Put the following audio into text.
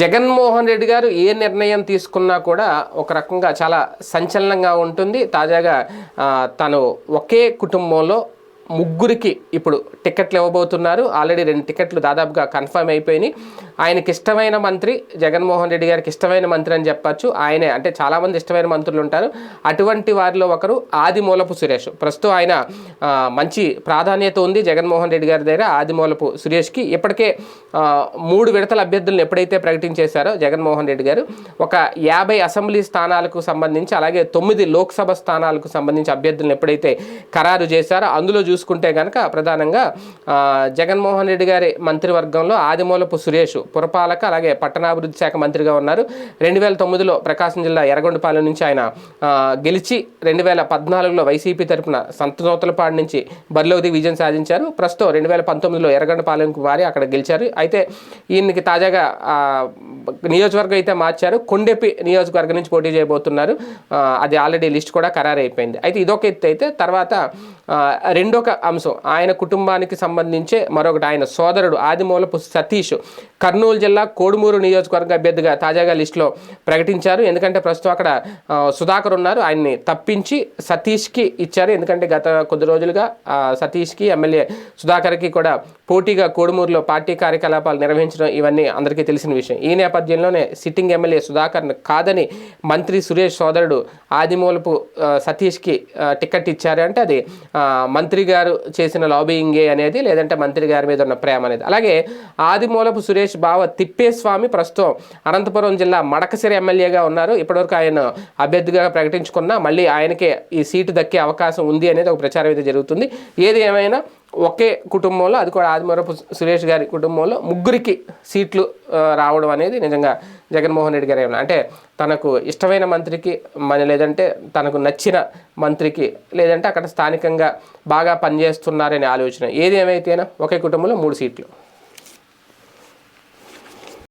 జగన్మోహన్ రెడ్డి గారు ఏ నిర్ణయం తీసుకున్నా కూడా ఒక రకంగా చాలా సంచలనంగా ఉంటుంది. తాజాగా తను ఒకే కుటుంబంలో ముగ్గురికి ఇప్పుడు టికెట్లు ఇవ్వబోతున్నారు. ఆల్రెడీ రెండు టికెట్లు దాదాపుగా కన్ఫర్మ్ అయిపోయినాయి. ఆయనకి ఇష్టమైన మంత్రి జగన్మోహన్ రెడ్డి గారికి ఇష్టమైన మంత్రి అని చెప్పచ్చు. ఆయనే అంటే చాలామంది ఇష్టమైన మంత్రులు ఉంటారు. అటువంటి వారిలో ఒకరు ఆదిమూలపు సురేష్. ప్రస్తుతం ఆయన మంచి ప్రాధాన్యత ఉంది జగన్మోహన్ రెడ్డి గారి దగ్గర ఆదిమూలపు సురేష్కి. ఇప్పటికే మూడు విడతల అభ్యర్థులను ఎప్పుడైతే ప్రకటించేశారో జగన్మోహన్ రెడ్డి గారు ఒక యాభై అసెంబ్లీ స్థానాలకు సంబంధించి అలాగే తొమ్మిది లోక్సభ స్థానాలకు సంబంధించి అభ్యర్థులను ఎప్పుడైతే ఖరారు చేశారో అందులో చూసుకుంటే కనుక ప్రధానంగా జగన్మోహన్ రెడ్డి గారి మంత్రివర్గంలో ఆదిమూలపు సురేష్ పురపాలక అలాగే పట్టణాభివృద్ధి శాఖ మంత్రిగా ఉన్నారు. రెండు వేల తొమ్మిదిలో ప్రకాశం జిల్లా ఎర్రగొండపాలెం నుంచి ఆయన గెలిచి రెండు వేల పద్నాలుగులో వైసీపీ తరపున సంతనూతలపాడు నుంచి బరిలో దిగి విజయం సాధించారు. ప్రస్తుతం రెండు వేల పంతొమ్మిదిలో ఎర్రగొండపాలెంకు మారి అక్కడ గెలిచారు. అయితే ఈయనకి తాజాగా నియోజకవర్గం అయితే మార్చారు. కొండెపి నియోజకవర్గం నుంచి పోటీ చేయబోతున్నారు. అది ఆల్రెడీ లిస్ట్ కూడా ఖరారైపోయింది. అయితే ఇదొక ఎత్తు అయితే తర్వాత రెండొక అంశం. ఆయన కుటుంబానికి సంబంధించే మరొకటి. ఆయన సోదరుడు ఆదిమూలపు సతీష్. కర్నూలు జిల్లా కోడుమూరు నియోజకవర్గ అభ్యర్థిగా తాజాగా లిస్టులో ప్రకటించారు. ఎందుకంటే ప్రస్తుతం అక్కడ సుధాకర్ ఉన్నారు. ఆయన్ని తప్పించి సతీష్కి ఇచ్చారు. ఎందుకంటే గత కొద్ది రోజులుగా సతీష్కి ఎమ్మెల్యే సుధాకర్కి కూడా పోటీగా కోడుమూరులో పార్టీ కార్యకలాపాలు నిర్వహించడం ఇవన్నీ అందరికీ తెలిసిన విషయం. ఈ నేపథ్యంలోనే సిట్టింగ్ ఎమ్మెల్యే సుధాకర్ను కాదని మంత్రి సురేష్ సోదరుడు ఆదిమూలపు సతీష్కి టికెట్ ఇచ్చారు అంటే అది మంత్రి గారు చేసిన లాబింగే అనేది లేదంటే మంత్రి గారి మీద ఉన్న ప్రేమ అనేది. అలాగే ఆదిమూలపు సురేష్ బావ తిప్పేస్వామి ప్రస్తుతం. అనంతపురం జిల్లా మడకసిరి ఎమ్మెల్యేగా ఉన్నారు. ఇప్పటివరకు ఆయన అభ్యర్థిగా ప్రకటించుకున్నా మళ్ళీ ఆయనకే ఈ సీటు దక్కే అవకాశం ఉంది అనేది ఒక ప్రచారం అయితే జరుగుతుంది. ఏది ఏమైనా ఒకే కుటుంబంలో అది కూడా ఆదిమరపు సురేష్ గారి కుటుంబంలో ముగ్గురికి సీట్లు రావడం అనేది నిజంగా జగన్మోహన్ రెడ్డి గారు ఏమన్నా అంటే తనకు ఇష్టమైన మంత్రికి మన లేదంటే తనకు నచ్చిన మంత్రికి లేదంటే అక్కడ స్థానికంగా బాగా పనిచేస్తున్నారనే ఆలోచన. ఏది ఏమైతేనా ఒకే కుటుంబంలో మూడు సీట్లు.